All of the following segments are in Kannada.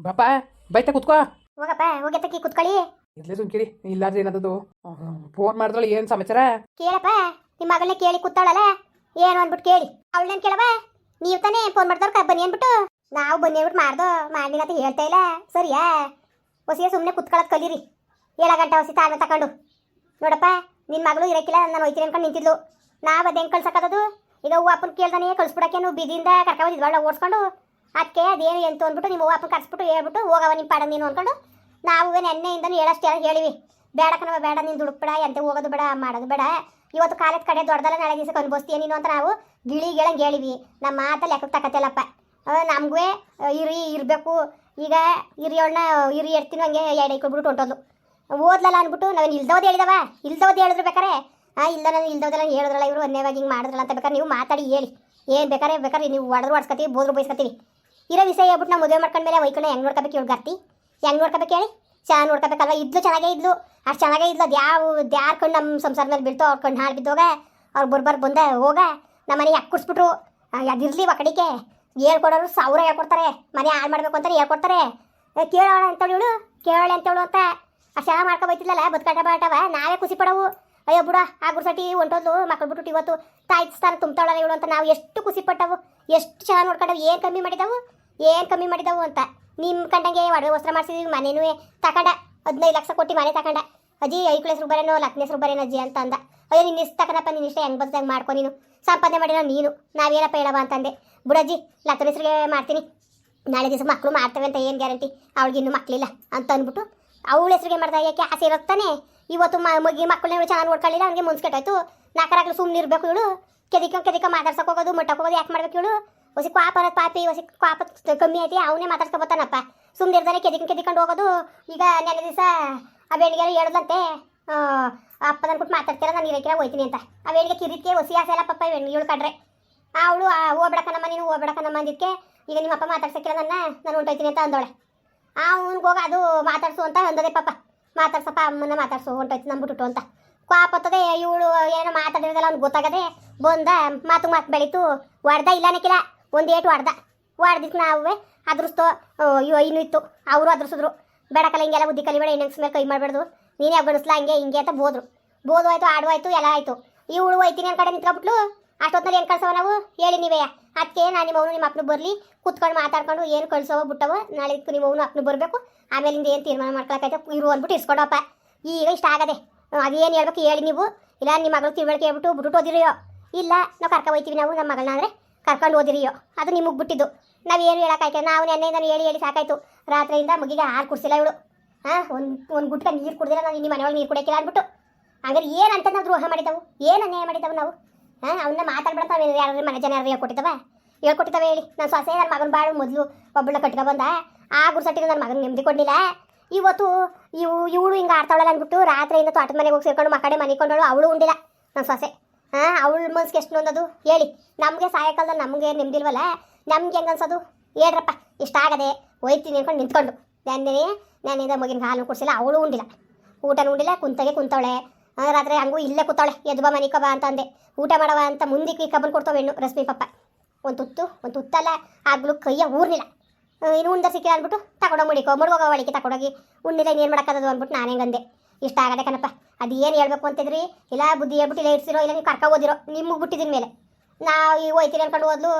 ಬಾಪ ಬೈತ ಕುತ್ಕೋ. ಹೋಗಪ್ಪ ಹೋಗ್ಯತಕ್ಕಿ ಕುತ್ಕೊಳ್ಳಿ. ಇಲ್ಲೇ ಸುಮ್ಕಿರಿ ಇಲ್ಲಾದ್ರೆ ಏನದದು ಫೋನ್ ಮಾಡಿದ್ರಲ್ಲ ಏನು ಸಮಾಚಾರ? ಕೇಳಪ್ಪ ನಿಮ್ಮ ಮಗಳನ್ನ ಕೇಳಿ ಕೂತಾಳಲ್ಲ? ಏನು ಅಂದ್ಬಿಟ್ಟು ಕೇಳಿ. ಅವಳನ್ನ ಕೇಳವ ನೀವು ತಾನೇ ಫೋನ್ ಮಾಡ್ದವ್ರ ಬನ್ನಿ ಅಂದ್ಬಿಟ್ಟು. ನಾವು ಬನ್ನಿ ಅಂದ್ಬಿಟ್ಟು ಮಾಡ್ದೋ ಮಾಡಿಲ್ಲ ಅಂತ ಹೇಳ್ತಾ ಇಲ್ಲ. ಸರಿಯಾ? ಹೊಸಿಯ ಸುಮ್ಮನೆ ಕುತ್ಕೊಳ್ಳೋದು ಕಲೀರಿ. ಏಳ ಗಂಟೆ ಹೊಸಿ ತಾಳ್ಮೆ ತಕೊಂಡು. ನೋಡಪ್ಪ ನಿನ್ನ ಮಗಳು ಇರಕ್ಕಿಲ್ಲ ನಾನು ಹೋಯ್ತೀನಿ ಅನ್ಕೊಂಡು ನಿಂತಿದ್ಲು. ನಾವು ಅದು ಹೆಂಗೆ ಕಳ್ಸಕ್ಕದು ಈಗ ಹೂ ಅಪ್ಪನ ಕೇಳ್ದಾನೆ ಕಳ್ಸ್ಬಿಡಕ್ಕೆ ನೀವು ಬಿದಿಯಿಂದ ಕರ್ಕೊಂಬಂದಿದ್ವಳ ಓಡಿಸ್ಕೊಂಡು? ಅದಕ್ಕೆ ಅದೇನು ಎಂತ ಅಂದ್ಬಿಟ್ಟು ನಿಮ್ಮ ಅಪ್ಪ ಕರ್ಸ್ಬಿಟ್ಟು ಹೇಳ್ಬಿಟ್ಟು ಹೋಗವ ನಿಮ್ಮ ಪಾಡ ನೀನು ಅಂದ್ಕೊಂಡು ನಾವು ನೆನ್ನೆಯಿಂದನೂ ಹೇಳಷ್ಟು ಹೇಳಿವಿ. ಬೇಡ ಕಣವ ಬೇಡ, ನೀನು ದುಡುಕ್ಬೇಡ ಎಂತ ಹೋಗೋದು ಬೇಡ, ಮಾಡೋದು ಬೇಡ. ಇವತ್ತು ಕಾಲದ ಕಡೆ ದೊಡ್ಡದಲ್ಲ ನಾಳೆ ದಿವಸಕ್ಕೆ ಅನುಭವಿಸ್ತೀಯ ನೀನು ಅಂತ ನಾವು ಗಿಳಿ ಗಿಳಂಗೆ ಹೇಳಿವಿ. ನಮ್ಮ ಮಾತಲ್ಲಿ ಲೆಕ್ಕಕ್ಕೆ ತಕತಿಲ್ಲಪ್ಪ. ನಮಗೂ ಇರಿ, ಇರಬೇಕು. ಈಗ ಹಿರಿಯೋಳನ್ನ ಇರಿ ಎಡ್ತೀನಿ ಹಂಗೆ ಎಡೆ ಕೊಟ್ಬಿಟ್ಟು ಹೊಂಟೋದು ಓದ್ಲಲ್ಲ ಅಂದ್ಬಿಟ್ಟು ನಾವು ಇಲ್ದೋದು ಹೇಳಿದವ? ಇಲ್ದೋದು ಹೇಳಿದ್ರು ಬೇಕಾರೆ? ಹಾಂ ಇಲ್ಲ ನಾನು ಇಲ್ದೋದೆಲ್ಲ ಹೇಳಿದ್ರಲ್ಲ ಇವರು ಒಂದೇವಾಗಿ ಹಿಂಗೆ ಮಾಡಿದ್ರಲ್ಲ ಅಂತ ಬೇಕಾದ್ರೆ ನೀವು ಮಾತಾಡಿ ಹೇಳಿ. ಏನು ಬೇಕಾರೆ ಬೇಕಾದ್ರೆ ನೀವು ಒಡೆದ್ರು ಹೊಡ್ಸ್ಕೊತೀವಿ ಬೋದ್ರು ಬೈಸ್ಕೊತೀವಿ. ಇರೋ ವಿಷಯ ಹೇಳ್ಬಿಟ್ಟು ನಾವು ಮದುವೆ ಮಾಡ್ಕೊಂಡ್ಮೇಲೆ ವೈಕಣ್ಣ ಹೆಂಗೆ ನೋಡ್ಕೋಬೇಕು ಇವ್ಳು ಗರ್ತಿ? ಹೆಂಗೆ ನೋಡ್ಕೋಬೇಕು ಹೇಳಿ? ಚೆನ್ನಾಗಿ ನೋಡ್ಕೋಬೇಕಲ್ವ? ಇದ್ಲು ಚೆನ್ನಾಗೇ ಇದ್ಲು. ಅಷ್ಟು ಚೆನ್ನಾಗೇ ಇದ್ಲು. ಅದು ಯಾವ ಯಾರು ನಮ್ಮ ಸಂಸಾರ ಮೇಲೆ ಬೀಳ್ತೋ ಅವ್ರ ಕಣ್ಣು ಹಾಳು ಬಿದ್ದೋಗ, ಅವ್ರು ಬರ್ಬಾರ್ದು ಬಂದ ಹೋಗ. ನಮ್ಮ ಮನೆಗೆ ಯಾಕೆ ಕುಡ್ಸ್ಬಿಟ್ರು ಅದಿರಲಿ ಕಡೆಗೆ ಹೇಳ್ಕೊಡೋರು ಸಾವಿರ ಹೇಳ್ಕೊಡ್ತಾರೆ. ಮನೆ ಹಾಳು ಮಾಡ್ಬೇಕು ಅಂತಾರೆ ಹೇಳ್ಕೊಡ್ತಾರೆ. ಕೇಳೋಣ ಅಂತೇಳಿ ಇವಳು. ಕೇಳೋಳೆ ಅಂತೇಳು ಅಂತ. ಅಷ್ಟು ಚೆನ್ನಾಗಿ ಮಾಡ್ಕೊ ಬೈತಿದ್ಲಲ್ಲ ಬದುಕಾಟ ಬಾಟವ ನಾವೇ ಖುಷಿ ಪಡವು. ಅಯ್ಯೋ ಬುಡ, ಆ ಗುರ್ಸಟಿ ಹೊಂಟೋದ್ಲು ಮಕ್ಕಳು ಬಿಟ್ಟು ಇವತ್ತು ತಾಯಿ ಸ್ಥಾನ ತುಂಬ್ತಾಳಲ್ಲ ಇವಳು ಅಂತ ನಾವು ಎಷ್ಟು ಖುಷಿ ಪಟ್ಟವು. ಎಷ್ಟು ಚೆನ್ನಾಗಿ ನೋಡ್ಕೊಂಡವು. ಏನು ಕಮ್ಮಿ ಮಾಡಿದವು? ಏನು ಕಮ್ಮಿ ಮಾಡಿದವು ಅಂತ. ನಿಮ್ಮ ಕಂಡಂಗೆ ಒಡವೆ ವಸ್ತ್ರ ಮಾಡಿಸಿದ್ವಿ, ಮನೇನೂ ತಗೊಂಡ ಹದಿನೈದು ಲಕ್ಷ ಕೊಟ್ಟು ಮನೆ ತಗೊಂಡ ಅಜ್ಜಿ ಐಕ್ಳು ಹೆಸ್ರು ಬರೇನೋ ಲಕ್ನ ಹೆಸ್ರು ಬರೇನೋ ಅಜ್ಜಿ ಅಂತ ಅಂದ. ಅಯ್ಯೋ ನಿನ್ನ ಇಷ್ಟ ತಕನಪ್ಪ ನಿನ್ನ ಇಷ್ಟ ಹೆಂಗೆ ಬರ್ತಂಗೆ ಮಾಡ್ಕೊ ನೀನು. ಸಂಪಾದನೆ ಮಾಡಿರೋ ನೀನು. ನಾವೇನಪ್ಪ ಹೇಳವ ಅಂತಂದೆ. ಬುಡಜ್ಜಿ ಲಕ್ಕನ ಹೆಸರಿಗೆ ಮಾಡ್ತೀನಿ. ನಾಳೆ ದಿವಸ ಮಕ್ಕಳು ಮಾಡ್ತೇವೆ ಅಂತ ಏನು ಗ್ಯಾರಂಟಿ? ಅವಳಿಗೆ ಇನ್ನೂ ಮಕ್ಕಳಿಲ್ಲ ಅಂತ ಅಂದ್ಬಿಟ್ಟು ಅವಳ ಹೆಸರಿಗೆ ಮಾಡ್ದೆ ಯಾಕೆ? ಆಸೆ ಇರುತ್ತಾನೆ ಇವತ್ತು ಮಗಿ ಮಕ್ಕಳನ್ನ ಚೆನ್ನಾಗಿ ನೋಡ್ಕೊಳ್ಳಿಲ್ಲ ಅವ್ನಿಗೆ ಮುನ್ಸ್ಕೆಟ್ಟಾಯ್ತು ನಾಲ್ಕರಾಗ್ಲು ಸುಮ್ಮನೆ ಇರಬೇಕು ಇವಳು. ಕೆದಿಕ ಕೆದಿಕ ಮಾತಾಡ್ಸಕ್ ಹೋಗೋದು ಮಟ್ಟಕ್ಕೆ ಹೋಗೋದು ಯಾಕೆ ಮಾಡ್ಬೇಕು ಇವಳು? ಹೊಸಿ ಕ್ವಾಪ ಅನ್ನೋದು ಪಾಪಿ ಹೊಸಿ ಕ್ವಾಪ ಕಮ್ಮಿ ಐತಿ, ಅವನೇ ಮಾತಾಡ್ಸ್ಕೊಬೋತಾನಪ್ಪ ಸುಮ್ಮನೆ ಇರ್ದಾನೆ ಕೆದಿಕ ಕೆದಿಕೊಂಡು ಹೋಗೋದು. ಈಗ ನೆನೆ ದಿವಸ ಆ ಬೇಡಿಗೆ ಹೇಳ್ದಂತೆ ಅಪ್ಪದ ಅನ್ಬಿಟ್ಟು ಮಾತಾಡ್ತೀರ, ನಾನು ಇರಕ್ಕಿರ ಹೋಯ್ತೀನಿ ಅಂತ. ಆ ಬೇಡಿಗೆ ಕಿರಿಕೆ ಹೊಸಿ ಆಸೆ ಇಲ್ಲ ಪಪ್ಪ ಇವಳು ಕಡ್ರೆ ಅವಳು ಹೋಗ್ಬೇಡಕನಮ್ಮ ನೀನು ಹೋಗ್ಬೇಡಕನಮ್ಮ ಅಂದಿದ್ದಕ್ಕೆ ಈಗ ನಿಮ್ಮ ಅಪ್ಪ ಮಾತಾಡ್ಸಕ್ಕಿಲ್ಲ ನನ್ನ, ನಾನು ಹೊಂಟೋಯ್ತೀನಿ ಅಂತ ಅಂದೋಳೆ ಅವ್ನಿಗೆ ಹೋಗ ಅದು ಮಾತಾಡ್ಸು ಅಂತ ಅಂದದೆ ಪಾಪ. ಮಾತಾಡ್ಸಪ್ಪ ಅಮ್ಮನ ಮಾತಾಡ್ಸು, ಹೊಂಟೋಯ್ತು ನಂಬಿಟ್ಟು ಅಂತ. ಕ್ವಾಪತ್ತದೆ ಇವಳು ಏನೋ ಮಾತಾಡಿರೋದಲ್ಲ ಅವ್ನು ಗೊತ್ತಾಗದೆ ಬಂದ, ಮಾತು ಮಾತು ಬೆಳೀತು. ಹೊಡ್ದ ಇಲ್ಲ ಅನ್ನಕ್ಕಿಲ್ಲ ಒಂದು ಏಟು ಹೊಡ್ದ ಹೊಡ್ದಿತ್ತು ನಾವೇ ಅದ್ರಸ್ತು ಅಯ್ಯೋ ಇನ್ನೂ ಇತ್ತು, ಅವರು ಅದ್ರಸಿದ್ರು. ಬೇಡಕಲ್ಲ ಹಿಂಗೆಲ್ಲ ಬುದ್ಧಿ ಕಲಿಬೇಡ ಹೆಣ್ಣಂಗ್ಸ್ ಮೇಲೆ ಕೈ ಮಾಡಬಾರ್ದು ನೀನೇ ಅಬ್ಬಣಿಸ್ಲ ಹಂಗೆ ಹಿಂಗೆ ಅಂತ ಬೋದ್ರು. ಬೋದು ಆಯಿತು ಆಡು ಆಯಿತು, ಎಲ್ಲ ಆಯಿತು. ಇವಳು ಹೋಯ್ತೀನಿ ನನ್ನ ಕಡೆ ನಿಂತ್ಕೊಬಿಟ್ಲು ಏನು ಕಳ್ಸವ ನಾವು? ಹೇಳಿ ನೀವೇ ಅದಕ್ಕೆ ನಾನು ನಿಮ್ಮ ಅವನು, ನಿಮ್ಮ ಅಪ್ಪನು ಬರಲಿ. ಕೂತ್ಕೊಂಡು ಮಾತಾಡ್ಕೊಂಡು, ಏನು ಕಳ್ಸವ, ಬಿಟ್ಟವ, ನಾಳೆ ನಿಮ್ಮ ಅವನು ಅಪ್ಪನು ಬರಬೇಕು. ಆಮೇಲಿಂದ ಏನು ತೀರ್ಮಾನ ಮಾಡ್ಕೊಳಕೈತೆ ಇರು ಅಂದ್ಬಿಟ್ಟು ಇಸ್ಕೊಡಪ್ಪ. ಈಗ ಇಷ್ಟ ಆಗದೆ. ಅದೇನು ಹೇಳ್ಬೇಕು ಹೇಳಿ ನೀವು. ಇಲ್ಲ ನಿಮ್ಮ ಮಗಳು ತಿಳುವಳಿಕೆ ಹೇಳ್ಬಿಟ್ಟು ಬಿಟ್ಬಿಟ್ಟು ಓದಿರಿಯೋ ಇಲ್ಲ, ನಾವು ಕರ್ಕೊ ಹೋಯ್ತೀವಿ ನಾವು ನಮ್ಮ ಮಗಳನ್ನ ಅಂದರೆ ಕರ್ಕೊಂಡು ಓದಿರಿಯೋ ಅದು ನಿಮಗೆ ಬಿಟ್ಟಿದ್ದು. ನಾವೇನು ಹೇಳೋಕ್ಕಾಯ್ತು? ನಾವು ನೆನ್ನೆ ನಾನು ಹೇಳಿ ಹೇಳಿ ಸಾಕಾಯ್ತು. ರಾತ್ರಿಯಿಂದ ಮುಗಿಗೆ ಹಾಲು ಕುಡಿಸಿಲ್ಲ ಇವಳು. ಹಾಂ, ಒಂದು ಒಂದು ಗುಟ್ಕ ನೀರು ಕುಡಿದಿಲ್ಲ ನಾನು ನಿಮ್ಮ ಮನೆಯೊಳಗೆ ನೀರು ಕುಡಿಯೋಕ್ಕಿಲ್ಲ ಅಂದ್ಬಿಟ್ಟು. ಹಂಗಾರೆ ಅಂತ ನಾವು ದ್ರೋಹ ಮಾಡಿದ್ದವು ಏನು ಅನ್ಯಾಯ ಮಾಡಿದ್ದವು ನಾವು? ಹಾಂ ಅವನ್ನ ಮಾತಾಡ್ಬಿಡ್ತಾವೆ ಯಾರು ಮನೆ ಜನ ಯಾರು ಹೇಳ್ಕೊಟ್ಟಿದ್ದಾವೆ? ಹೇಳ್ಕೊಟ್ಟಿದ್ದಾವೆ ಹೇಳಿ. ನಾನು ಸೊಸೆ ನನ್ನ ಮಗನ ಬಾಳು ಮೊದಲು ಒಬ್ಬಳ ಕಟ್ಕೊ ಬಂದ. ಆ ಗುರ್ಸಟ್ಟಿನ ನನ್ನ ಮಗನ ನೆಮ್ಮದಿ ಕೊಡಲಿಲ್ಲ. ಇವತ್ತು ಇವು ಇವಳು ಹಿಂಗೆ ಆಡ್ತಾವಳಲ್ಲ ಅಂದ್ಬಿಟ್ಟು ರಾತ್ರಿಯಿಂದ ತೋಟದ ಮನೆಗೆ ಹೋಗಿ ಸೇರ್ಕೊಂಡು ಮಕ್ಕಡೆ ಮನೆ ಕೊಂಡಳು ಅವಳು ಉಂಡಿಲ್ಲ ನನ್ನ ಸೊಸೆ. ಹಾಂ, ಅವಳು ಮನ್ಸಿಗೆ ಎಷ್ಟು ನೊಂದದು ಹೇಳಿ. ನಮಗೆ ಸಾಯಂಕಾಲದಲ್ಲಿ ನಮಗೆ ನೆಮ್ಮದಿಲ್ವಲ್ಲ ನಮ್ಗೆ ಹೆಂಗೆ ಅನ್ಸೋದು? ಹೇಳ್ರಪ್ಪ. ಇಷ್ಟ ಆಗದೆ ಹೋಯ್ತೀನಿ ಅನ್ಕೊಂಡು ನಿಂತ್ಕೊಂಡು. ನೆನ್ನೆ ನಾನಿಂದ ಮಗಿನ ಹಾಲು ಕುಡಿಸಿಲ್ಲ, ಅವಳು ಉಂಡಿಲ್ಲ. ಊಟನೂ ಉಂಡಿಲ್ಲ, ಕುಂತಾಗೆ ಕುಂತವಳೆ. ರಾತ್ರಿ ಹಂಗೂ ಇಲ್ಲೇ ಕೂತಾಳೆ ಎದ್ಬಾ ಮನಿಕಬಾ ಅಂತ ಅಂದೆ. ಊಟ ಮಾಡವ ಅಂತ ಮುಂದಕ್ಕೆ ಕಬ್ಬನ್ ಕೊಡ್ತಾವೆ ಹೆಣ್ಣು, ರಶ್ಮಿ ಪಪ್ಪ. ಒಂದು ತುತ್ತು, ಒಂದು ತುತ್ತಲ್ಲ, ಆಗ್ಲೂ ಕೈಯ ಊರ್ನಿಲ್ಲ ಇನ್ನು ಉಂಡ ಸಿಕ್ಕಿಲ್ಲ ಅಂದ್ಬಿಟ್ಟು ತಗೊಂಡೋಗಿ ಮುಡಿಕೋ. ಮುಡ್ಗೋಗ ಒಳಗೆ ತಗೊಂಡೋಗಿ. ಉಣ್ಣಿಲ್ಲ ಏನು ಮಾಡೋಕ್ಕದು ಅಂದ್ಬಿಟ್ಟು ನಾನೇ ಗಂದೆ ಇಷ್ಟ ಆಗದೆ ಕಣಪ್ಪ, ಅದು ಏನು ಹೇಳ್ಬೇಕು ಅಂತಿದ್ರಿ? ಇಲ್ಲ, ಬುದ್ಧಿ ಹೇಳ್ಬಿಟ್ಟು ಇಲ್ಲ ಇಡ್ಸಿರೋ, ಇಲ್ಲ ನೀವು ಕರ್ಕೊ ಓದಿರೋ ನಿಮಗೆ ಬಿಟ್ಟಿದ್ದೀನಿ ಮೇಲೆ. ನಾವು ಈಗ ಹೋಯ್ತೀರಿ ಅನ್ಕೊಂಡು ಹೋದ್ಲು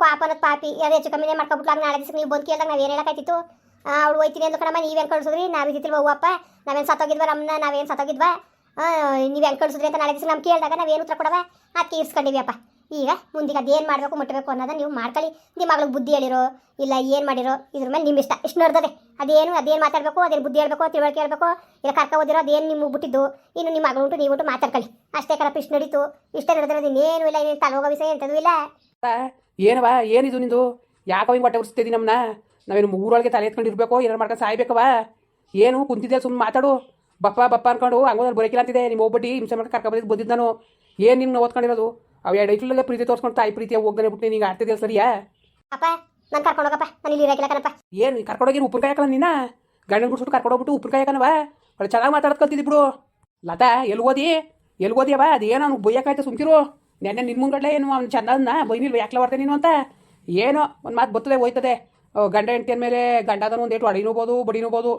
ಕ್ವಾಪನದ ಪಾಪಿ, ಅದು ಹೆಚ್ಚು ಕಮ್ಮಿನೇ ಮಾಡ್ಕೊಬಿಟ್ಲಾಗ ನಾಳೆ ದಿವಸ ನೀವು ಬಂದು ಕೇಳಿದಾಗ ನಾವು ಏನು ಹೇಳೋಕ್ಕಾಯ್ತಿತ್ತು? ಅವಳು ಹೋಯ್ತೀನಿ ಅಂದು ಕಣಮ್ಮ ಹೆಂಗೆ ಕಳ್ಸಿದ್ರಿ? ನಾವು ಇದ್ದಿಲ್ವ ಹೂವಪ್ಪ? ನಾವೇನು ಸತ್ತೋಗಿದ್ವ ನಮ್ಮನ್ನ ನಾವೇನು ಸತ್ತೋಗಿದ್ವಾ? ನೀವು ಹೆಂಗೆ ಕಳ್ಸಿದ್ರಿ ಅಂತ ನಾಳೆ ದಿವಸ ನಮ್ಗೆ ಕೇಳಿದಾಗ ನಾವೇನು ಉತ್ತರ ಕೊಡವ? ಅದಕ್ಕೆ ಇರ್ಸ್ಕೊಂಡಿವಿ ಅಪ್ಪ. ಈಗ ಮುಂದಿಗೆ ಅದೇನು ಮಾಡಬೇಕು ಮುಟ್ಟಬೇಕು ಅನ್ನೋದ ನೀವು ಮಾಡ್ಕೊಳ್ಳಿ. ನಿಮ್ಮ ಮಗಳಿಗೆ ಬುದ್ಧಿ ಹೇಳಿರೋ, ಇಲ್ಲ ಏನು ಮಾಡಿರೋ, ಇದ್ರ ಮೇಲೆ ನಿಮ್ಮ ಇಷ್ಟ ಇಷ್ಟು ನೋಡ್ತದೆ ಅದೇನು ಅದೇನು ಮಾತಾಡಬೇಕು, ಅದೇನು ಬುದ್ಧಿ ಹೇಳಬೇಕು, ತಿಳುವಳಿಕೆ ಹೇಳಬೇಕು, ಇಲ್ಲ ಕರ್ಕ ಓದಿರೋ ಅದೇನು ನಿಮ್ಗೆ ಬಿಟ್ಟಿದ್ದು ಇನ್ನು ನಿಮ್ಮ ಮಗಳು ಉಂಟು, ನೀವು ಉಂಟು ಮಾತಾಡ್ಕೊಳ್ಳಿ. ಅಷ್ಟೇ ಕರಪ್ಪ ಇಷ್ಟು ನಡೀತು. ಇಷ್ಟ ನಡೆದಿರೋದು ಇನ್ನೇನು ಇಲ್ಲ ಏನು ತಲೆ ಹೋಗೋ ವಿಷಯ, ಎಂಥದ್ದು ಇಲ್ಲ. ಏನವ ಏನಿದು ನಿಂದು? ಯಾಕೋ ಹಿಂಗೆ ಹೊಟ್ಟೆ ಉರಿಸ್ತಿದ್ದಿ ನಮ್ಮನ್ನ ನಾವೇನು ಊರೊಳಗೆ ತಲೆ ಎತ್ಕೊಂಡು ಇರಬೇಕೋ ಏನಾರು ಮಾಡ್ಕೊಂಡು ಸಾಯ್ಬೇಕವ ಏನು ಕುಂತಿದ್ದೆ ಸುಮ್ಮನೆ ಮಾತಾಡು. ಬಪ್ಪ ಬಪ್ಪ ಅನ್ಕೊಂಡು ಹಂಗೋದ್ರೆ ಬರೋಕಿಲ್ಲ ಅಂತಿದೆ. ನಿಮ್ಮ ಒಬ್ಬಟ್ಟಿ ಹಿಂಸೆ ಮಾಡ್ಕೊಂಡು ಕರ್ಕೊಂಡು ಬಂದಿದ್ದು ನಾನು. ಏನು ನಿಮ್ಮನ್ನ ಓದ್ಕೊಂಡಿರೋದು? ಅವು ಎರಡು ಐಟ್ಲಲ್ಲೇ ಪ್ರೀತಿ ತೋರಿಸ್ಕೊಂಡು ತಾಯಿ ಪ್ರೀತಿ ಹೋಗ್ದಾನೆ ಬಿಟ್ಟು ನೀನು ಆಡ್ತಿದ್ದೆ ಸರಿಯಾ? ಅಪ್ಪ ನಾನು ಕರ್ಕೊಂಡು ಹೋಗಪ್ಪ. ನಾನು ಇಲ್ಲಿ ಇರಕ್ಕಿಲ್ಲ ಕಣಪ್ಪ. ಏನು ಕರ್ಕೊಂಡೋಗಿ ಉಪ್ಪಿನಕಾಯಿ ಹಾಕಲ್ಲ ನೀನ? ಗಂಡನ ಬಿಡ್ಸ್ಬಿಟ್ಟು ಕರ್ಕೊಂಡೋಗ್ಬಿಟ್ಟು ಉಪ್ಪಿನಕಾಯಿ ಹಾಕನವ? ಒಳ್ಳೆ ಚೆನ್ನಾಗಿ ಮಾತಾಡೋದು ಕಲ್ತಿದ್ದಿ ಬಿಡು. ಲತಾ ಎಲ್ಲಿ ಓದಿ? ಎಲ್ಲಿ ಓದಿಯವ ಅದೇನೋ ಅವ್ನು ಬೈಯಕಾಯ್ತು ಸುಮ್ಕಿರು. ನೆನ್ನೆ ನಿನ್ನ ಮುಂಗಡೆ ಏನು ಅವ್ನು ಚಂದ ಬೈನಿಲ್ವ ಯಾಕೆ ಬರ್ತೇನೆ ನೀನು ಅಂತ? ಏನೋ ಒಂದು ಮಾತು ಬರ್ತದೆ ಹೋಯ್ತದೆ. ಗಂಡ ಹೆಂಡತಿಯ ಮೇಲೆ ಗಂಡದನ ಒಂದು ಏಟು ಅಡಿನೋಬೋದು ಬಡಿನೋಬೋದು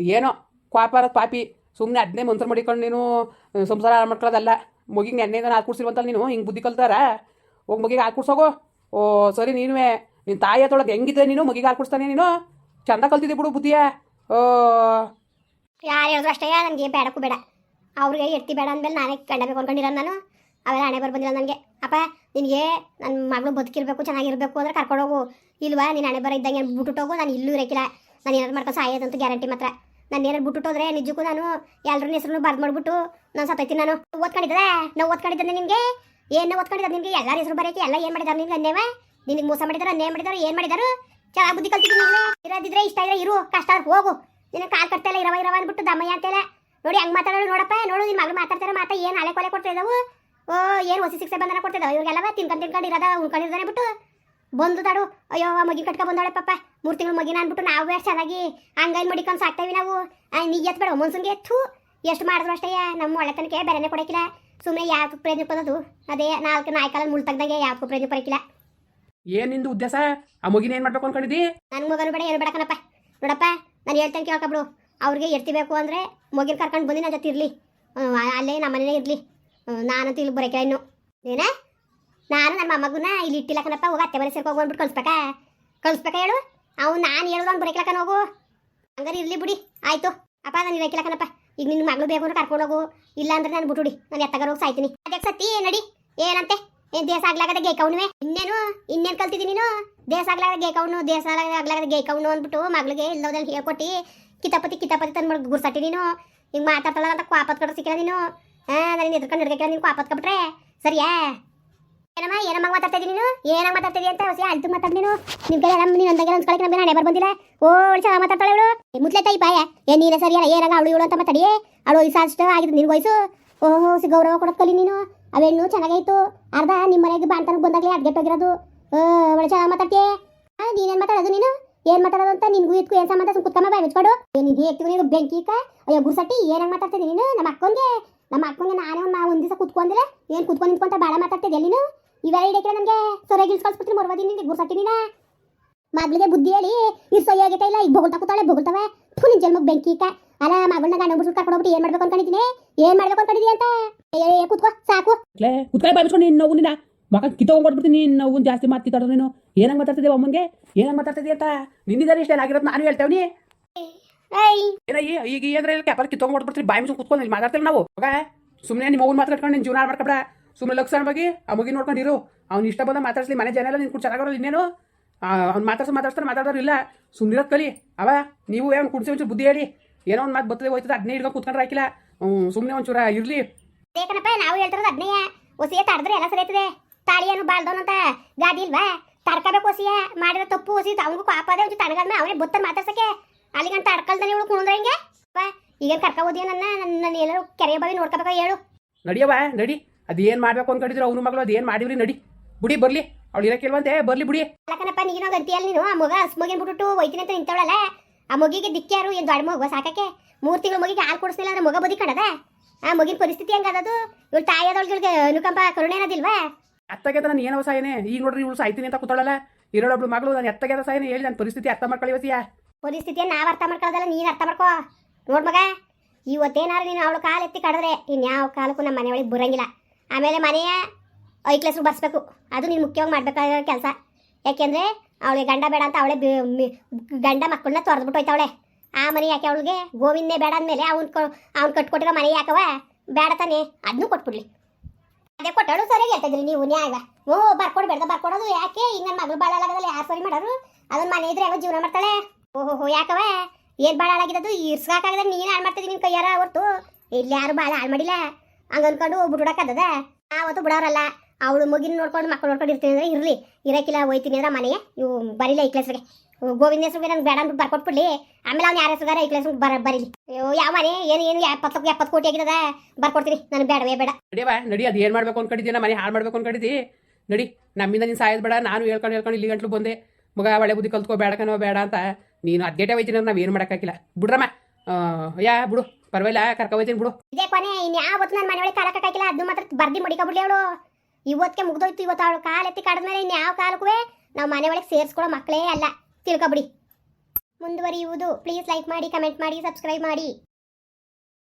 ಏನೋ ಕ್ವಾಪಾರ ಪಾಪಿ. ಸುಮ್ಮನೆ ಅದನ್ನೇ ಮಂತ್ರ ಮಾಡಿಕೊಂಡು ನೀನು ಸಂಸಾರ ಮಾಡ್ಕೊಳ್ಳೋದಲ್ಲ. ಮಗಿಗೆ ನೆನ್ನೆಯಿಂದ ಹಾಲು ಕುಡ್ಸಿರುವಂತಲ್ಲ ನೀನು? ಹಿಂಗೆ ಬುದ್ಧಿ ಕಲ್ತಾರ? ಹೋಗಿ ಮಗಿಗೆ ಹಾಲು ಕುಡ್ಸೋಗೋ ಓ, ಸರಿ ನೀನುವೇ. ನಿನ್ನ ತಾಯಿ ಹತ್ತೊಳಗೆ ಹೆಂಗಿದ್ರೆ ನೀನು? ಮಗಿಗೆ ಹಾಲು ಕುಡಿಸ್ತಾನೆ ನೀನು? ಚಂದ ಕಲ್ತಿದ್ದೆ ಬಿಡು ಬುದ್ಧಿಯ. ಓ. ಯಾರು ಹೇಳಿದ್ರು ಅಷ್ಟೇ ನನಗೆ ಬೇಡಕ್ಕೂ ಬೇಡ. ಅವ್ರಿಗೆ ಎತ್ತಿ ಬೇಡ ಅಂದಮೇಲೆ ನಾನೇ ಗಂಡ ಬೇಕು ಅನ್ಕೊಂಡಿರೋ ನಾನು. ಅವೆಲ್ಲ ಹಣೆ ಬರ್ ಬಂದಿಲ್ಲ ನನಗೆ. ಅಪ್ಪ, ನಿನಗೆ ನನ್ನ ಮಗಳು ಬದುಕಿರಬೇಕು, ಚೆನ್ನಾಗಿರಬೇಕು ಅಂದ್ರೆ ಕರ್ಕೊಂಡೋಗು ಇಲ್ವಾ, ನೀನು ಹಣೆ ಬರ ಇದ್ದಂಗೆ ಹೋಗು. ನಾನು ಇಲ್ಲೂ ಇರಕ್ಕಿಲ್ಲ ನಾನು ಏನಾದ್ರು ಮಾಡ್ಕೊಂಡು ಸಾಯೋದಂತ ಗ್ಯಾರಂಟಿ ಮಾತ್ರ. ನಾನು ಬಿಟ್ಟು ಬಿಟ್ಟುಟ್ಟೋದ್ರೆ ನಿಜಕ್ಕೂ ನಾನು ಎಲ್ಲರ ಹೆಸರು ಬರ್ದು ಮಾಡ್ಬಿಟ್ಟು ನಾನು ಸತ್ತೈತಿ ನಾನು. ಓದ್ಕೊಂಡಿದ್ದೆ ನಾವು ಓದ್ಕೊಂಡಿದ್ದೆ ನಿನಗೆ? ಏನು ಓದ್ಕೊಂಡಿದ್ದೆ ನಿಮಗೆ ಎಲ್ಲರ ಹೆಸರು ಬರೋಕೆ ಎಲ್ಲ ಏನು ಮಾಡಿದಾರೆ ನಿನ್ಗೆ ಅನ್ನೇವ? ನಿನಗೆ ಮೋಸ ಮಾಡಿದಾರೆ ಅನ್ನೇ ಮಾಡಿದಾರೆ, ಏನು ಮಾಡಿದಾರು? ಚೆನ್ನಾಗಿ ಬುದ್ಧಿ ಕಲ್ತಿದ್ದೀನಿ ನೀನು. ಇರೋದಿದ್ರೆ ಇಷ್ಟ ಇದ್ರೆ ಇರು, ಕಷ್ಟ ಹೋಗು. ನಿನ್ನ ಕಾಲ್ ಕಟ್ತಾ ಇಲ್ಲ, ಇರವ ಇರವ ಅಂದ್ಬಿಟ್ಟು ದಮ್ಮಯ್ಯ ಅಂತೆಲ್ಲ ನೋಡಿ ಹಂಗೆ ಮಾತಾಡೋರು ನೋಡಪ್ಪ, ನೋಡು ನಿನ್ನ ಮಗಳು ಮಾತಾಡ್ತಾರೆ, ಮಾತಾ ಏನು ಹಳೆ ಕೊಲೆ ಕೊಡ್ತಾ ಇದ್ದಾವು ಓ, ಏನು ಹೊಸ ಶಿಕ್ಷೆ ಬಂಧನ ಕೊಡ್ತಿದ್ದಾವೆ ಇವ್ರಿಗೆಲ್ಲವ ತಿನ್ಕೊಂಡು ತಿನ್ಕೊಂಡು ಇರೋದ ಉಳ್ಕೊಂಡಿರ್ತಾನೆ ಬಿಟ್ಟು ಬಂದು ತಾಡು ಅಯ್ಯೋ ಮಗಿನ ಮಗಿ ಕಟ್ಕೊ ಬಂದಾಳೆ ಪಾಪ. ಮೂರು ತಿಂಗಳು ಮಗಿನ ಅಂದ್ಬಿಟ್ಟು ನಾವು ಎಷ್ಟು ಚೆನ್ನಾಗಿ ಹಂಗಾಗಿ ಮಡಿಕೊಂಡು ಸಾಕ್ತೇವೆ ನಾವು. ನೀ ಎತ್ಬೇಡ ಮನ್ಸನ್ಗೆ ಎತ್ತು. ಎಷ್ಟು ಮಾಡಿದ್ರು ಅಷ್ಟೇ ನಮ್ಮ ಒಳ್ಳೆತನಕ್ಕೆ ಬೇರೆನೇ ಕೊಡಕಿಲ್ಲ. ಸುಮ್ಮನೆ ಯಾಕೆ ಪ್ರಯತ್ನ ಪದದು ಅದೇ ನಾಲ್ಕು ನಾಯ್ಕಾಲ ಮುಳ್ ತೆಗ್ದಂಗೆ ಯಾಕೆ ಪ್ರಯತ್ನ ಪಡಕ್ಕಿಲ್ಲ ಏನ್ ನಿಂದು ಉದ್ದೇಶ? ಆ ಮಗಿನ ಏನು ಮಾಡ್ಬೇಕು ಅನ್ಕೊಂಡಿದ್ದಿ? ನನ್ನ ಮಗನು ಬೇಡ ಏನು ಬೇಡ ಕಣಪ್ಪ. ನೋಡಪ್ಪ ನಾನು ಹೇಳ್ತೇನೆ ಕೇಳ್ಕೊಬಿಡು ಅವ್ರಿಗೆ ಎರ್ತಿಬೇಕು ಅಂದರೆ ಮಗಿನ ಕರ್ಕೊಂಡು ಬಂದು ನನ್ನ ಜೊತೆ ಇರಲಿ. ಅಲ್ಲೇ ನಮ್ಮ ಮನೇನೇ ಇರಲಿ. ನಾನಂತೂ ಇಲ್ಲಿ ಬರೋಕಿಲ್ಲ ಇನ್ನು. ಏನ? ನಾನು ನನ್ನ ಮೊಮ್ಮಗನ ಇಲ್ಲಿ ಇಟ್ಟಿಲ್ಲ ಕಣಪ್ಪ ಹೋಗಿ ಅತ್ತೆ ಮನೆ ಸೇರ್ಕೊ ಹೋಗ್ಬಿಟ್ಟು ಕಳಿಸ್ಬೇಕಾ? ಕಳಿಸ್ಬೇಕಾ ಹೇಳು? ಅವ್ನು ನಾನು ಹೇಳೋದು ಅವ್ನು ಬರೋಕಿಲ್ಲ ಕಣ ಹೋಗು. ಹಂಗಾರೆ ಇರಲಿ ಬಿಡಿ, ಆಯಿತು. ಅಪ್ಪ, ನಾನು ಇಲ್ಲಿ ಕಣಪ್ಪ ಈಗ ನಿನ್ನ ಮಗಳು ಬೇಕು ಅಂದ್ರೆ ಕರ್ಕೊಂಡು ಹೋಗು. ಇಲ್ಲ ಅಂದ್ರೆ ನಾನು ಬಿಟ್ಟುಡಿ ನಾನು ಎತ್ತಗಾರ ಹೋಗಿ ಸಾಯ್ತೀನಿ. ಅದಕ್ಕೆ ಸತ್ತಿ ನಡಿ. ಏನಂತೆ? ಏನ್ ದೇಶ ಆಗ್ಲಾಗದ ಗೇಕವ್ನುವೆ ಇನ್ನೇನು? ಇನ್ನೇನು ಕಲ್ತಿದ್ದೀನಿ ನೀನು? ದೇಶ ಆಗ್ಲಾಗದ ಗೇಕವ್ನು ದೇಶ ಆಗ್ಲಾಗದ ಗೇಕವ್ನು ಅಂದ್ಬಿಟ್ಟು ಮಗಳಿಗೆ ಇಲ್ಲೋದಲ್ಲಿ ಹೇಳ್ಕೊಟ್ಟು, ಕಿತಾಪತಿ ಕಿತಾಪತಿ ತಂದ್ಬಿಟ್ಟು ಗುರ್ಸಟ್ಟಿ ನೀನು. ಹಿಂಗೆ ಮಾತಾಡ್ತಾಳ ಅಂತ ಕ್ವಾಪತ್ ಕಡೆ ಸಿಕ್ಕಿಲ್ಲ ನೀನು. ಹಾಂ ನಾನು ಎದ್ಕೊಂಡು ಹಿಡ್ಕ ನೀನು ಕ್ವಾಪತ್ ಕಬಿಟ್ರೆ ಸರಿಯಾ? ಏನಮ್ಮ ಏನಮ್ಮ ಮಾತಾಡ್ತಾ ನೀನು? ಏನಾಗ ಮಾತಾಡ್ತಾ ಅಂತ? ಹೊಸ ಅಲ್ತು ಮಾತಾಡ್ ನೀನು. ನಿನ್ ಕೈ ನಮ್ಮ ನೀನು ಅಂದಾಗ ಅನ್ಸ್ಕೊಳಕ್ಕೆ ನಮ್ಗೆ ನಾನೇ ಬಂದಿಲ್ಲ. ಓ ಒಳ್ಳೆ ಚೆನ್ನಾಗಿ ಮಾತಾಡ್ತಾಳೆ ಇವಳು ಮುತ್ಲೆ ತಾಯಿ ಪಾಯ. ಏನ್ ನೀನೇ ಸರಿಯಲ್ಲ ಏನಾಗ ಅವಳು ಇವಳು ಅಂತ ಮಾತಾಡಿ ಅವಳು ವಯಸ್ಸು ಅಷ್ಟು ಆಗಿದೆ ನಿನ್ ವಯಸ್ಸು? ಓಹೋ ಸಿ ಗೌರವ ಕೊಡೋದ್ ಕಲಿ ನೀನು. ಅವೆಣ್ಣು ಚೆನ್ನಾಗಾಯ್ತು ಅರ್ಧ ನಿಮ್ಮ ಮನೆಗೆ ಬಾಣ್ತನಕ್ಕೆ ಬಂದಾಗಲೇ ಅಡ್ಗೆಟ್ಟೋಗಿರೋದು ಒಳ್ಳೆ ಚೆನ್ನಾಗಿ ಮಾತಾಡ್ತೀಯ? ನೀನೇನ್ ಮಾತಾಡೋದು ನೀನು? ಏನ್ ಮಾತಾಡೋದು ಅಂತ ನಿನ್ಗೂ ಇದಕ್ಕೂ ಏನ್ ಸಂಬಂಧ? ಸುಮ್ ಕುತ್ಕೊಂಬ ಬಾಯ್ ಮುಚ್ಕೊಡು. ನೀನು ಹೇಳ್ತೀವಿ ನೀನು ಬೆಂಕಿ ಇಕ್ಕ ಅಯ್ಯೋ, ಗುರ್ಸಟ್ಟಿ, ಏನಾಗ ಮಾತಾಡ್ತಿದ್ದೀನಿ ನೀನು? ನಮ್ಮ ಅಕ್ಕಂಗೆ. ನಮ್ಮ ಅಕ್ಕಂಗೆ ನಾನೇ ಒಂದು ದಿವಸ ಕುತ್ಕೊಂಡಿಲ್ಲ ಏನ್ ಕುತ್ಕೊಂಡು ನಿಂತ್ಕೊಂತ ಬಾಳ ಮಾತಾಡ್ತಿದ್ದೆ ನೀನು? ಇವೆಲ್ಲ ಹಿಡಿಯಕ್ರೆ ನನಗೆ ಸೊರೆಗೆ ಇಳಿಸ್ಕೊಳ್ಸ್ಬಿಟ್ರಿ ಮರ್ವದಿ ನಿನ್ಗೆ ಗುರ್ಸಟ್ಟಿ ನೀನ? ಮಗಳಿಗೆ ಬುದ್ಧಿ ಹೇಳಿ ಇದು ಸೊಯ್ಯ ಆಗೈತೆ ಇಲ್ಲ ಈಗ ಬೊಗಳ್ತಾ ಕೂತಾಳೆ ಬೊಗಳ್ತವೆ. ಥು ನಿನ್ ಜನ್ಮಕ್ಕೆ ಬೆಂಕಿ ಇಕ್ಕ ಅಲ್ಲ ಮಗಳನ್ನ ಗಂಡ ಬಿಟ್ಟು ಕರ್ಕೊಂಡು ಹೋಗ್ಬಿಟ್ಟು ಏನ್ ಮಾಡ್ಬೇಕು ಅನ್ಕೊಂಡಿದ್ದೀನಿ ಏನ್ ಮಾಡ್ಬೇಕು ಅನ್ಕೊಂಡಿದ್ದೀನಿ ಅಂತ? ಏ, ಕೂತ್ಕೋ ಸಾಕು. ಲೇ ಕುತ್ಕಾಯಿ ಬಾಯ್ಬಿಸ್ಕೊಂಡು ನೀನು ನೋವು ನಿನ್ನ ಮಗ ಕಿತ್ತೊಂಡ್ಬಿಡ್ತೀನಿ ನೀನು ನೋವು ಜಾಸ್ತಿ ಮಾತಿದ್ದಾಡ್ರು ನೀನು. ಏನಂಗೆ ಮಾತಾಡ್ತಿದ್ದೆ ಅಮ್ಮನಿಗೆ ಏನಂಗೆ ಮಾತಾಡ್ತಿದ್ದೆ ಅಂತ? ನಿನ್ನಿದ್ದಾರೆ ಇಷ್ಟ ಆಗಿರೋದು ನಾನು ಹೇಳ್ತೇವನಿ ಏಯ್. ಏನ ಈ ಈಗ ಏನ್ರ ಕ್ಯಾಪರ್ ಕಿತ್ತೋಗ್ಬಿಡ್ಬಿಡ್ತೀರಿ ಬಾಯಿ ಮುಚ್ಚು ಕುತ್ಕೊಂಡು ಮಾತಾಡ್ತೀವಿ ನಾವು. ಮಗ ಸುಮ್ಮನೆ ನಿಮ್ಮ ಅವ್ನು ಮಾತಾಡ್ಕೊಂಡು ನೀನು ಜೀವನ ಮಾಡ್ಕೊಬೇಡ. ಸುಮ್ಮನೆ ಲಕ್ಷಣ ಬಗ್ಗೆ ಆ ಮಗಿ ನೋಡ್ಕೊಂಡಿರು ಅವ್ನು ಇಷ್ಟ ಬಂದ ಮಾತಾಡ್ಸ್ಲಿ ಮನೆ ಜನ ಎಲ್ಲ ನಿನ್ ಕೂಡ ಚೆನ್ನಾಗಿರೋಲ್ಲ ಇನ್ನೇನು? ಅವ್ನು ಮಾತಾಡ್ಸ ಮಾತಾಡ್ಸ್ತಾರೆ ಮಾತಾಡೋರು ಇಲ್ಲ. ಸುಮ್ಮನಿರೋದು ಕಲಿ. ಅವ ನೀವು ಏನು ಕುಡ್ಸಿ ಒಂಚೂರು ಬುದ್ಧಿ ಹೇಳಿ. ಏನೋ ಒಂದು ಮಾತು ಬರ್ತದೆ ಹೋಯ್ತದೆ ಅದನ್ನೇ ಹಿಡ್ಕೊಂಡು ಕುತ್ಕೊಂಡ್ರೆ ಹಾಕಿಲ್ಲ. ಸುಮ್ಮನೆ ಒಂಚೂರ ಇರಲಿ. ಬೇಕನಪ್ಪ ನಾವು ಹೇಳ್ತಿರೋದು ಅದನ್ನೇ ಒಸಿಯ ತಡೆದ್ರೆ ಎಲ್ಲ ಸರಿಯತದೆ ತಾಳಿಯನ್ನು ಬಾಳ್ದವನಂತ ಗಾದಿ ಇಲ್ವಾ? ತಡ್ಕೋಬೇಕು ಒಸಿಯ. ಮಾಡಿರೋ ತಪ್ಪು ಒಸಿ ಅವನಿಗೂ ಕಾಪಾದೆ ಒಂಚೂರು ತಡಗಾದ್ಮೇಲೆ ಅವನೇ ಬುತ್ತ ಮಾತಾಡ್ಸಕ್ಕೆ. ಅಲ್ಲಿಗಂಟ ತಡ್ಕಲ್ದಾನೆ ಇವಳು ಕುಣಿದ್ರೆ ಹಿಂಗೆ? ಈಗ ಕರ್ಕ ಓದಿಯ ನನ್ನ? ನನ್ನ ಎಲ್ಲರೂ ಕೆರೆಯ ಬಾವಿ ನೋಡ್ಕೋಬೇಕ ಹೇಳು. ನಡಿಯವ ನಡಿ. ಅದೇನು ಮಾಡ್ಬೇಕು ಅನ್ಕೊಂಡಿದ್ರು ಅವ್ರ ಮಗಳು ಅದೇನ್ ಮಾಡಿವ್ರಿ ನಡಿ. ಬುಡಿ ಬರಲಿ. ಅವಳು ಇರಕ್ಕಿಲ್ವಂತೆ ಬರಲಿ ಬುಡಿ. ಅಲ್ಲಕನಪ್ಪ ನೀನೋ ಗಂತಿಯಲ್ಲಿ ನೀನು? ಆ ಮಗ ಹಸ್ಮಗಿನ ಬಿಟ್ಟು ಒಯ್ತೀನಿ ಅಂತ ನಿಂತವಳಲ್ಲ? ಆ ಮಗಿಗೆ ದಿಕ್ಕ್ಯಾರು ಏನು ದೊಡ್ಡ ಮಗ ಸಾಕಕ್ಕೆ? ಮೂರು ತಿಂಗಳ ಮಗಿಗೆ ಹಾಲು ಕೊಡಿಸ್ಲಿಲ್ಲ ಅಂದ್ರೆ ಮಗ ಬದಿ ಕಡದ ಆ ಮಗಿನ ಪರಿಸ್ಥಿತಿ ಹೆಂಗದದು ಇವಳು ತಾಯಿಯಾದವಳಿಗೆ ಅನುಕಂಪ ಕರುಣೆ ಅನ್ನೋದಿಲ್ವಾ? ಅತ್ತಗೆದ ನಾನು ಏನೋ ಸಾಯನೆ. ಈಗ ನೋಡ್ರಿ ಇವಳು ಸಾಯ್ತೀನಿ ಅಂತ ಕೂತಾಳಲ್ಲ. ಇರೋಳೊಬ್ಳು ಮಗಳು ನಾನು ಎತ್ತಗೆದ ಸಾಯನೆ. ಹೇಳಿ ನನ್ನ ಪರಿಸ್ಥಿತಿ ಅರ್ಥ ಮಾಡ್ಕೊಳ್ಳಿ ಪರಿಸ್ಥಿತಿಯನ್ನು ಪರಿಸ್ಥಿತಿಯ ನಾವು ಅರ್ಥ ಮಾಡ್ಕೊಳ್ಳೋದಲ್ಲ ನೀನು ಅರ್ಥ ಮಾಡ್ಕೋ. ನೋಡ್ ಮಗ ಇವತ್ತೇನಾದ್ರು ನೀನು ಅವಳು ಕಾಲು ಎತ್ತಿ ಕಡಿದ್ರೆ ಇನ್ಯಾವ ಕಾಲಕ್ಕೂ ನಮ್ಮ ಮನೆಯೊಳಗೆ ಬರಂಗಿಲ್ಲ. ಆಮೇಲೆ ಮನೆಯ ಐಕ್ಲೆಸ್ರು ಬರ್ಸ್ಬೇಕು. ಅದು ನೀನು ಮುಖ್ಯವಾಗಿ ಮಾಡಬೇಕಾದ ಕೆಲಸ. ಯಾಕೆಂದರೆ ಅವಳಿಗೆ ಗಂಡ ಬೇಡ ಅಂತ ಅವಳೆ ಗಂಡ ಮಕ್ಕಳನ್ನ ತೊರೆದ್ಬಿಟ್ಟು ಹೋಯ್ತಾವಳೆ. ಆ ಮನೆ ಯಾಕೆ ಅವಳಿಗೆ? ಗೋವಿಂದೇ ಬೇಡ ಅಂದಮೇಲೆ ಅವ್ನು ಅವ್ನು ಕಟ್ಕೊಟ್ಟಿರೋ ಮನೆ ಯಾಕವ? ಬೇಡ ತಾನೆ. ಅದನ್ನೂ ಕೊಟ್ಬಿಡ್ಲಿ. ಅದೇ ಕೊಟ್ಟವಳು ಸರಿಯಾಗಿ ಹೇಳ್ತಿದ್ರಿ ನೀವು ನ್ಯಾಯ ಓ ಬರ್ಕೊಡ್ಬೇಡ್ದ ಬೇಡ ಬರ್ಕೊಡೋದು ಯಾಕೆ? ಈಗ ನನ್ನ ಮಗಳು ಬಾಳಾಗದಲ್ಲಿ ಯಾರು ಸರಿ ಮಾಡೋರು? ಅದನ್ನ ಮನೆ ಇದ್ರೆ ಯಾವಾಗ ಜೀವನ ಮಾಡ್ತಾಳೆ? ಓಹೋ ಯಾಕವ? ಏನು ಬಾಳ ಹಾಳಾಗಿದ್ದು ಇರ್ಸ್ಕಾಕಾಗದ ನೀನು ಹಾಳು ಮಾಡ್ತಿದ್ದೀನಿ ನಿನ್ ಕೈಯಾರ ಹೊರ್ತು. ಇಲ್ಲಿ ಯಾರು ಭಾಳ ಹಾಳು ಮಾಡಿಲ್ಲ. ಹಂಗ ಅನ್ಕೊಂಡು ಬಿಟ್ಬಿಡಕ್ಕದ ಆವತ್ತು ಬಿಡೋರಲ್ಲ. ಅವಳು ಮಗಿನ ನೋಡ್ಕೊಂಡು ಮಕ್ಕಳು ನೋಡ್ಕೊಂಡು ಇರ್ತೀನಿ ಅಂದ್ರೆ ಇರ್ಲಿ. ಇರಕ್ಕಿಲ್ಲ ಹೋಯ್ತೀನಿ ಅಂದ್ರೆ ಮನೆಗೆ. ಇವು ಬರಿಲ್ಲ ಈ ಕ್ಲಾಸ್ಗೆ ಗೋವಿಂದ ಹೆಸರು ನಂಗೆ ಬೇಡ ಅಂದ್ಬಿಟ್ಟು ಬರ್ಕೊಟ್ಬಿಡ್ಲಿ ಆಮೇಲೆ ಅವ್ನು ಯಾರ ಹೆಸರು ಈ ಕ್ಲಾಸ್ ಬರ ಬರೀಲಿ. ಅಯ್ಯೋ, ಯಾವ ಮನೆ? ಏನು ಏನು ಎಪ್ಪತ್ತು ಎಪ್ಪತ್ತು ಕೋಟಿ ಆಗಿರದ ಬರ್ಕೊಡ್ತೀನಿ. ನನಗೆ ಬೇಡವೇ ಬೇಡ. ನಡಿಯವ ನಡಿ, ಅದು ಏನು ಮಾಡ್ಬೇಕು ಅನ್ಕೊಂಡಿದ್ದೀನ ಮನೆ ಹಾಳು ಮಾಡ್ಬೇಕು ಅನ್ಕೊಂಡಿದ್ದಿ? ನಡಿ, ನಮ್ಮಿಂದ ನೀನು ಸಾಯೋದು ಬೇಡ, ನಾನು ಹೇಳ್ಕೊಂಡು ಹೇಳ್ಕೊಂಡು ಇಲ್ಲಿ ಗಂಟ್ಲು ಬಂದೆ. ಮಗ, ಒಳ್ಳೆ ಬುದ್ಧಿ ಕಲ್ತ್ಕೋ ಬೇಡಕನೋ ಬೇಡ ಅಂತ. ನೀನು ಅದ್ಗೇಟೆ ಹೋಯ್ತೀನಿ ಅಂದ್ರೆ ಏನು ಮಾಡೋಕ್ಕಾಗಿಲ್ಲ. ಬಿಡ್ರಮ್ಮ. ಯಾ, ಬಿಡು. ಪರವಾಗಿಲ್ಲ, ಕರ್ಕೊ ಹೋಯ್ತೀನಿ ಬಿಡು. ಇದೇ ಕೊನೆ ಇನ್ಯಾವತ್ತು ನನ್ನ ಮನೆಯೊಳಗೆ ಕಾಲಕ್ಕಾಗಿಲ್ಲ ಅದು ಮಾತ್ರ ಬರ್ದಿ ಮಡಿಕೊಬಿಡ್ಲಿ ಅವಳು. ಇವತ್ತಿಗೆ ಮುಗ್ದೋಯ್ತು, ಇವತ್ತು ಅವಳು ಕಾಲು ಎತ್ತಿ ಇನ್ಯಾವ ಕಾಲಕ್ಕೂ ನಾವು ಮನೆ ಒಳಗೆ ಸೇರಿಸ್ಕೊಳ್ಳೋ ಮಕ್ಕಳೇ ಅಲ್ಲ. ತಿಳ್ಕೊಬಿಡಿ. ಮುಂದುವರಿಯುವುದು. ಪ್ಲೀಸ್ ಲೈಕ್ ಮಾಡಿ ಕಮೆಂಟ್ ಮಾಡಿ ಸಬ್ಸ್ಕ್ರೈಬ್ ಮಾಡಿ.